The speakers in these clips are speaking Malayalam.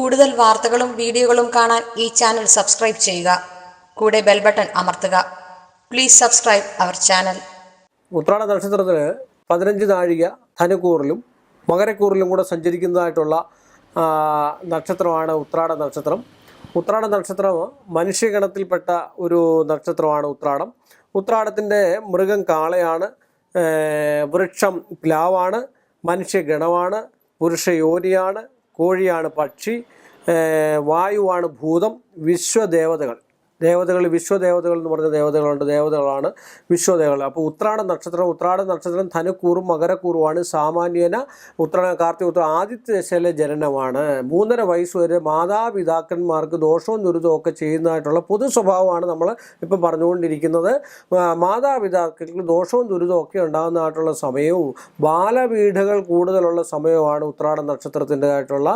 കൂടുതൽ വാർത്തകളും വീഡിയോകളും കാണാൻ ഈ ചാനൽ സബ്സ്ക്രൈബ് ചെയ്യുക. കൂടെ ബെൽ ബട്ടൺ അമർത്തുക. Please subscribe our channel. ഉത്രാട നക്ഷത്രത്തിന് പതിനഞ്ച് നാഴിക ധനുക്കൂറിലും മകരക്കൂറിലും കൂടെ സഞ്ചരിക്കുന്നതായിട്ടുള്ള നക്ഷത്രമാണ് ഉത്രാട നക്ഷത്രം. ഉത്രാട നക്ഷത്രം മനുഷ്യഗണത്തിൽപ്പെട്ട ഒരു നക്ഷത്രമാണ് ഉത്രാടം. ഉത്രാടത്തിന്റെ മൃഗം കാളയാണ് വൃക്ഷം പ്ലാവാണ് മനുഷ്യഗണമാണ് പുരുഷയോനിയാണ് കോഴിയാണ് പക്ഷി വായുവാണ് ഭൂതം വിശ്വദേവതകൾ. ദേവതകൾ വിശ്വദേവതകൾ എന്ന് പറഞ്ഞ ദേവതകളുണ്ട്. ദേവതകളാണ് വിശ്വദേവതകൾ. അപ്പോൾ ഉത്രാട നക്ഷത്രം ഉത്രാട നക്ഷത്രം ധനുക്കൂറും മകരക്കൂറുമാണ്. സാമാന്യേന ഉത്രാട കാർത്തിക ഉത്ര ആദിത്യ ദശയിലെ ജനനമാണ്. മൂന്നര വയസ്സ് വരെ മാതാപിതാക്കന്മാർക്ക് ദോഷവും ദുരിതവും ഒക്കെ ചെയ്യുന്നതായിട്ടുള്ള പൊതു സ്വഭാവമാണ് നമ്മൾ ഇപ്പം പറഞ്ഞുകൊണ്ടിരിക്കുന്നത്. മാതാപിതാക്കൾക്ക് ദോഷവും ദുരിതവും ഒക്കെ ഉണ്ടാകുന്നതായിട്ടുള്ള സമയവും ബാലപീഠകൾ കൂടുതലുള്ള സമയമാണ് ഉത്രാട നക്ഷത്രത്തിന്റെതായിട്ടുള്ള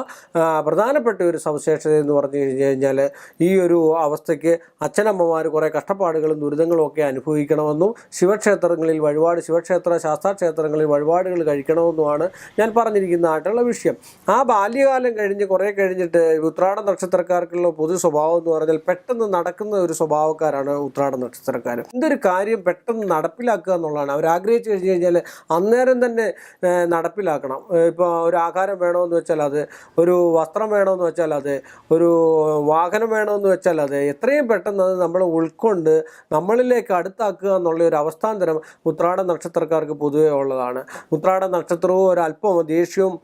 പ്രധാനപ്പെട്ട ഒരു സവിശേഷത എന്ന് പറഞ്ഞു കഴിഞ്ഞു കഴിഞ്ഞാൽ ഈ ഒരു അവസ്ഥയ്ക്ക് അച്ഛനമ്മമാർ കുറേ കഷ്ടപ്പാടുകളും ദുരിതങ്ങളും ഒക്കെ അനുഭവിക്കണമെന്നും ശിവക്ഷേത്രങ്ങളിൽ വഴിപാട് ശിവക്ഷേത്ര ശാസ്താക്ഷേത്രങ്ങളിൽ വഴിപാടുകൾ കഴിക്കണമെന്നുമാണ് ഞാൻ പറഞ്ഞിരിക്കുന്ന പറഞ്ഞിരിക്കുന്നതായിട്ടുള്ള വിഷയം. ആ ബാല്യകാലം കഴിഞ്ഞ് കുറേ കഴിഞ്ഞിട്ട് ഉത്രാട നക്ഷത്രക്കാർക്കുള്ള പൊതു സ്വഭാവം എന്ന് പറഞ്ഞാൽ പെട്ടെന്ന് നടക്കുന്ന ഒരു സ്വഭാവക്കാരാണ് ഉത്രാട നക്ഷത്രക്കാർ എന്തൊരു കാര്യം പെട്ടെന്ന് നടപ്പിലാക്കുക എന്നുള്ളതാണ്. അവർ ആഗ്രഹിച്ചു കഴിഞ്ഞ് കഴിഞ്ഞാൽ അന്നേരം തന്നെ നടപ്പിലാക്കണം. ഇപ്പോൾ ഒരു ആഹാരം വേണമെന്ന് വെച്ചാൽ അത് ഒരു വസ്ത്രം വേണമെന്ന് വെച്ചാൽ അത് ഒരു വാഹനം വേണമെന്ന് വെച്ചാൽ അത് എത്രയും പെട്ടെന്ന് അത് നമ്മൾ ഉൾക്കൊണ്ട് നമ്മളിലേക്ക് അടുത്താക്കുക എന്നുള്ള ഒരു അവസ്ഥാന്തരം ഉത്രാട നക്ഷത്രക്കാർക്ക് പൊതുവേ ഉള്ളതാണ്. ഉത്രാട നക്ഷത്രവും അല്പം ദേഷ്യവും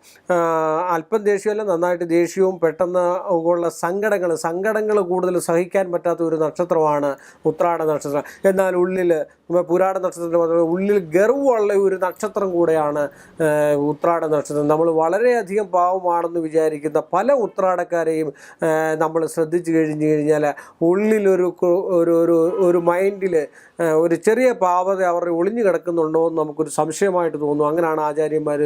അല്പം ദേഷ്യമല്ല നന്നായിട്ട് ദേഷ്യവും പെട്ടെന്ന് ഉള്ള സങ്കടങ്ങൾ സങ്കടങ്ങൾ കൂടുതൽ സഹിക്കാൻ പറ്റാത്ത ഒരു നക്ഷത്രമാണ് ഉത്രാട നക്ഷത്രം. എന്നാൽ ഉള്ളിൽ പുരാട നക്ഷത്രത്തിന്റെ മാത്രമല്ല ഉള്ളിൽ ഗർവമുള്ള ഒരു നക്ഷത്രം കൂടെയാണ് ഉത്രാട നക്ഷത്രം. നമ്മൾ വളരെയധികം പാവമാണെന്ന് വിചാരിക്കുന്ന പല ഉത്രാടക്കാരെയും നമ്മൾ ശ്രദ്ധിച്ചു കഴിഞ്ഞു കഴിഞ്ഞാൽ ഉള്ളിലൊരു കു- ഒരു ഒരു ഒരു മൈൻഡിൽ ഒരു ചെറിയ പാവത അവർ ഒളിഞ്ഞു കിടക്കുന്നുണ്ടോ എന്ന് നമുക്കൊരു സംശയമായിട്ട് തോന്നും. അങ്ങനെയാണ് ആചാര്യന്മാർ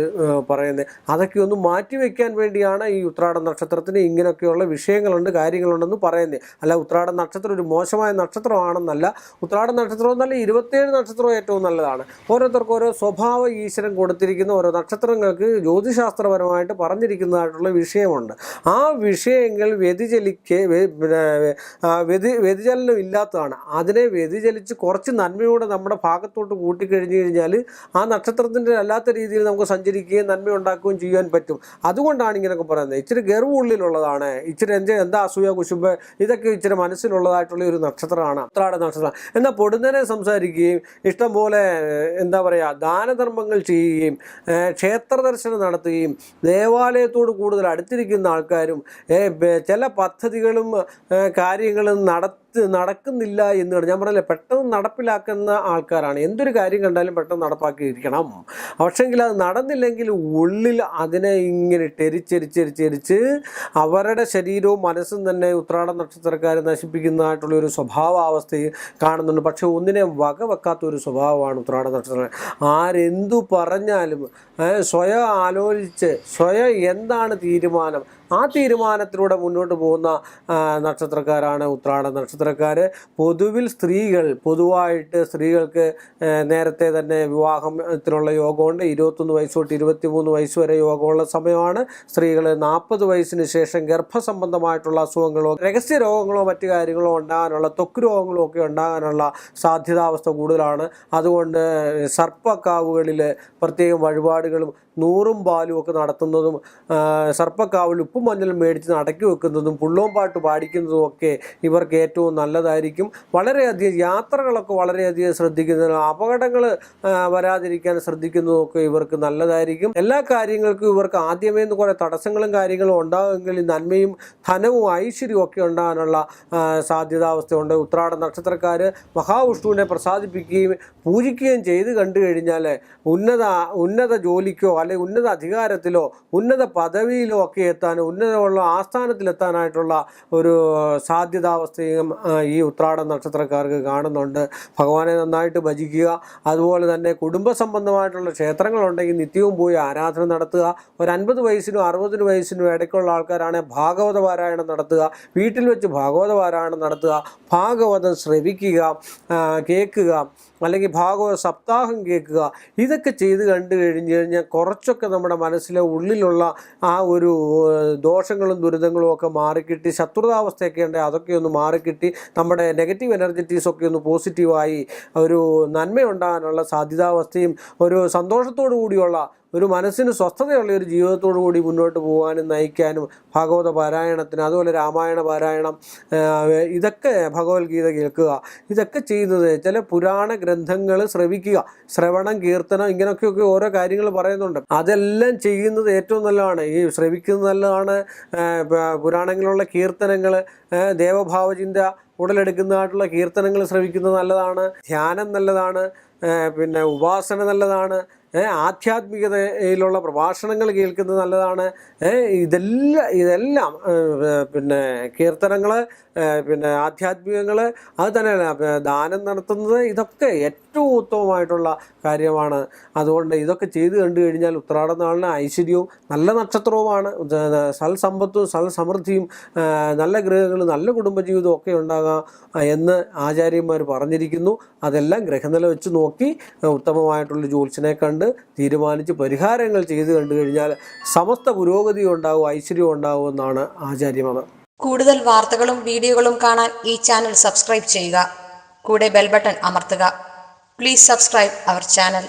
പറയുന്നത്. അതൊക്കെ ഒന്ന് മാറ്റിവെക്കാൻ വേണ്ടിയാണ് ഈ ഉത്രാട നക്ഷത്രത്തിന് ഇങ്ങനെയൊക്കെയുള്ള വിഷയങ്ങളുണ്ട് കാര്യങ്ങളുണ്ടെന്ന് പറയുന്നത്. അല്ല ഉത്രാട നക്ഷത്രം ഒരു മോശമായ നക്ഷത്രമാണെന്നല്ല. ഉത്രാട നക്ഷത്രം എന്നല്ല ഇരുപത്തേഴ് നക്ഷത്രം ഏറ്റവും നല്ലതാണ്. ഓരോരുത്തർക്കും ഓരോ സ്വഭാവ ഈശ്വരൻ കൊടുത്തിരിക്കുന്ന ഓരോ നക്ഷത്രങ്ങൾക്ക് ജ്യോതിശാസ്ത്രപരമായിട്ട് പറഞ്ഞിരിക്കുന്നതായിട്ടുള്ള വിഷയമുണ്ട്. ആ വിഷയങ്ങൾ വ്യതിചലിക്ക് വ്യതി വ്യതിചലനം ഇല്ലാത്തതാണ്. അതിനെ വ്യതിചലിച്ച് കുറച്ച് നന്മയോടെ നമ്മുടെ ഭാഗത്തോട്ട് കൂട്ടിക്കഴിഞ്ഞു കഴിഞ്ഞാൽ ആ നക്ഷത്രത്തിന്റെ അല്ലാത്ത രീതിയിൽ നമുക്ക് സഞ്ചരിക്കുകയും നന്മ ഉണ്ടാക്കുകയും ചെയ്യാൻ പറ്റും. അതുകൊണ്ടാണ് ഇങ്ങനെയൊക്കെ പറയുന്നത്. ഇച്ചിരി ഗർവുള്ളിലുള്ളതാണ്. ഇച്ചിരി എന്ത് എന്താ അസൂയ കുശുമ്പ് ഇതൊക്കെ ഇച്ചിരി മനസ്സിലുള്ളതായിട്ടുള്ള ഒരു നക്ഷത്രമാണ്. ഉത്രാട നക്ഷത്രം. എന്നാൽ പൊടുന്നനെ സംസാരിക്കുകയും ഇഷ്ടംപോലെ എന്താ പറയുക ദാനധർമ്മങ്ങൾ ചെയ്യുകയും ക്ഷേത്ര ദർശനം നടത്തുകയും ദേവാലയത്തോട് കൂടുതൽ അടുത്തിരിക്കുന്ന ആൾക്കാരും ചില പദ്ധതികളും കാര്യങ്ങളും നടത്തി നടക്കുന്നില്ല എന്ന് പറഞ്ഞാൽ ഞാൻ പറഞ്ഞില്ലേ പെട്ടെന്ന് നടപ്പിലാക്കുന്ന ആൾക്കാരാണ്. എന്തൊരു കാര്യം കണ്ടാലും പെട്ടെന്ന് നടപ്പാക്കിയിരിക്കണം. പക്ഷെങ്കിൽ അത് നടന്നില്ലെങ്കിൽ ഉള്ളിൽ അതിനെ ഇങ്ങനെ ടെരിച്ചെരിച്ചെരിച്ചെരിച്ച് അവരുടെ ശരീരവും മനസ്സും തന്നെ ഉത്രാട നക്ഷത്രക്കാരെ നശിപ്പിക്കുന്നതായിട്ടുള്ള ഒരു സ്വഭാവാവസ്ഥയും കാണുന്നുണ്ട്. പക്ഷേ ഒന്നിനെ വക വെക്കാത്ത ഒരു സ്വഭാവമാണ് ഉത്രാട നക്ഷത്രം ആരെന്തു പറഞ്ഞാലും സ്വയം ആലോചിച്ച് സ്വയം എന്താണ് തീരുമാനം? ആ തീരുമാനത്തിലൂടെ മുന്നോട്ട് പോകുന്ന നക്ഷത്രക്കാരാണ് ഉത്രാട നക്ഷത്രക്കാർ പൊതുവിൽ സ്ത്രീകൾ പൊതുവായിട്ട് സ്ത്രീകൾക്ക് നേരത്തെ തന്നെ വിവാഹത്തിനുള്ള യോഗമുണ്ട്. ഇരുപത്തൊന്ന് വയസ്സ് തൊട്ട് ഇരുപത്തി മൂന്ന് വയസ്സ് വരെ യോഗമുള്ള സമയമാണ്. സ്ത്രീകൾ നാൽപ്പത് വയസ്സിന് ശേഷം ഗർഭസംബന്ധമായിട്ടുള്ള അസുഖങ്ങളോ രഹസ്യ രോഗങ്ങളോ മറ്റു കാര്യങ്ങളോ ഉണ്ടാകാനുള്ള ത്വക്ക് രോഗങ്ങളോ ഒക്കെ ഉണ്ടാകാനുള്ള സാധ്യതാവസ്ഥ കൂടുതലാണ്. അതുകൊണ്ട് സർപ്പക്കാവുകളിൽ പ്രത്യേകം വഴിപാടുകളും നൂറും പാലും ഒക്കെ നടത്തുന്നതും സർപ്പക്കാവിൽ ഉപ്പും മഞ്ഞളും മേടിച്ച് നടക്കി വെക്കുന്നതും പുള്ളോം പാട്ട് പാടിക്കുന്നതും ഒക്കെ ഇവർക്ക് ഏറ്റവും നല്ലതായിരിക്കും. വളരെയധികം യാത്രകളൊക്കെ വളരെയധികം ശ്രദ്ധിക്കുന്നതും അപകടങ്ങൾ വരാതിരിക്കാൻ ശ്രദ്ധിക്കുന്നതും ഒക്കെ ഇവർക്ക് നല്ലതായിരിക്കും. എല്ലാ കാര്യങ്ങൾക്കും ഇവർക്ക് ആദ്യമേ നിന്ന് കുറേ തടസ്സങ്ങളും കാര്യങ്ങളും ഉണ്ടാകുമെങ്കിൽ നന്മയും ധനവും ഐശ്വര്യവും ഒക്കെ ഉണ്ടാകാനുള്ള സാധ്യതാവസ്ഥയുണ്ട്. ഉത്രാട നക്ഷത്രക്കാർ മഹാവിഷ്ണുവിനെ പ്രസാദിപ്പിക്കുകയും പൂജിക്കുകയും ചെയ്ത് കണ്ടു കഴിഞ്ഞാൽ ഉന്നത ഉന്നത ജോലിക്കോ അല്ലെങ്കിൽ ഉന്നത അധികാരത്തിലോ ഉന്നത പദവിയിലോ ഒക്കെ എത്താൻ ഉന്നതമുള്ള ആസ്ഥാനത്തിലെത്താനായിട്ടുള്ള ഒരു സാധ്യതാവസ്ഥയും ഈ ഉത്രാട നക്ഷത്രക്കാർക്ക് കാണുന്നുണ്ട്. ഭഗവാനെ നന്നായിട്ട് ഭജിക്കുക. അതുപോലെ തന്നെ കുടുംബ സംബന്ധമായിട്ടുള്ള ക്ഷേത്രങ്ങളുണ്ടെങ്കിൽ നിത്യവും പോയി ആരാധന നടത്തുക. ഒരു അൻപത് വയസ്സിനും അറുപതിന് വയസ്സിനും ഇടയ്ക്കുള്ള ആൾക്കാരാണ് ഭാഗവത പാരായണം നടത്തുക. വീട്ടിൽ വെച്ച് ഭാഗവത പാരായണം നടത്തുക. ഭാഗവതം ശ്രവിക്കുക കേൾക്കുക അല്ലെങ്കിൽ ഭാഗവത സപ്താഹം കേൾക്കുക. ഇതൊക്കെ ചെയ്ത് കണ്ടു കഴിഞ്ഞ് കഴിഞ്ഞാൽ കുറച്ചൊക്കെ നമ്മുടെ മനസ്സിലെ ഉള്ളിലുള്ള ആ ഒരു ദോഷങ്ങളും ദുരിതങ്ങളും ഒക്കെ മാറിക്കിട്ടി ശത്രുതാവസ്ഥയൊക്കെ ഉണ്ട് അതൊക്കെ ഒന്ന് മാറിക്കിട്ടി നമ്മുടെ നെഗറ്റീവ് എനർജറ്റീസ് ഒക്കെ ഒന്ന് പോസിറ്റീവായി ഒരു നന്മയുണ്ടാകാനുള്ള സാധ്യതാവസ്ഥയും ഒരു സന്തോഷത്തോടു കൂടിയുള്ള ഒരു മനസ്സിന് സ്വസ്ഥതയുള്ള ഒരു ജീവിതത്തോടു കൂടി മുന്നോട്ട് പോകാനും നയിക്കാനും ഭാഗവത പാരായണത്തിന് അതുപോലെ രാമായണ പാരായണം ഇതൊക്കെ ഭഗവത്ഗീത കേൾക്കുക. ഇതൊക്കെ ചെയ്യുന്നത് ചില പുരാണ ഗ്രന്ഥങ്ങൾ ശ്രവിക്കുക. ശ്രവണം കീർത്തനം ഇങ്ങനെയൊക്കെയൊക്കെ ഓരോ കാര്യങ്ങൾ പറയുന്നുണ്ട്. അതെല്ലാം ചെയ്യുന്നത് ഏറ്റവും നല്ലതാണ്. ഈ ശ്രവിക്കുന്നത് നല്ലതാണ്. പുരാണങ്ങളിലുള്ള കീർത്തനങ്ങൾ ദേവഭാവചിന്ത ഉടലെടുക്കുന്നതായിട്ടുള്ള കീർത്തനങ്ങൾ ശ്രവിക്കുന്നത് നല്ലതാണ്. ധ്യാനം നല്ലതാണ്. പിന്നെ ഉപാസന നല്ലതാണ്. ആധ്യാത്മികതയിലുള്ള പ്രഭാഷണങ്ങൾ കേൾക്കുന്നത് നല്ലതാണ്. ഇതെല്ലാം ഇതെല്ലാം പിന്നെ കീർത്തനങ്ങൾ പിന്നെ ആധ്യാത്മികങ്ങൾ അത് തന്നെയല്ല ദാനം നടത്തുന്നത് ഇതൊക്കെ ഏറ്റവും ഉത്തമമായിട്ടുള്ള കാര്യമാണ്. അതുകൊണ്ട് ഇതൊക്കെ ചെയ്തു കണ്ടു കഴിഞ്ഞാൽ ഉത്രാടം നാളിന് ഐശ്വര്യവും നല്ല നക്ഷത്രവുമാണ്. സൽ സൽസമ്പത്തും സൽസമൃദ്ധിയും നല്ല ഗ്രഹങ്ങളും നല്ല കുടുംബജീവിതവും ഒക്കെ ഉണ്ടാകാം എന്ന് ആചാര്യന്മാർ പറഞ്ഞിരിക്കുന്നു. അതെല്ലാം ഗ്രഹനില വെച്ച് നോക്കി ഉത്തമമായിട്ടുള്ള ജ്യോത്സ്യനെ കണ്ട് തീരുമാനിച്ച് പരിഹാരങ്ങൾ ചെയ്തു കണ്ടു കഴിഞ്ഞാൽ സമസ്ത പുരോഗതി ഉണ്ടാവും ഐശ്വര്യവും ഉണ്ടാവും എന്നാണ് ആചാര്യമതം. കൂടുതൽ വാർത്തകളും വീഡിയോകളും കാണാൻ ഈ ചാനൽ സബ്സ്ക്രൈബ് ചെയ്യുക. കൂടെ ബെൽബട്ടൺ അമർത്തുക. Please subscribe our channel.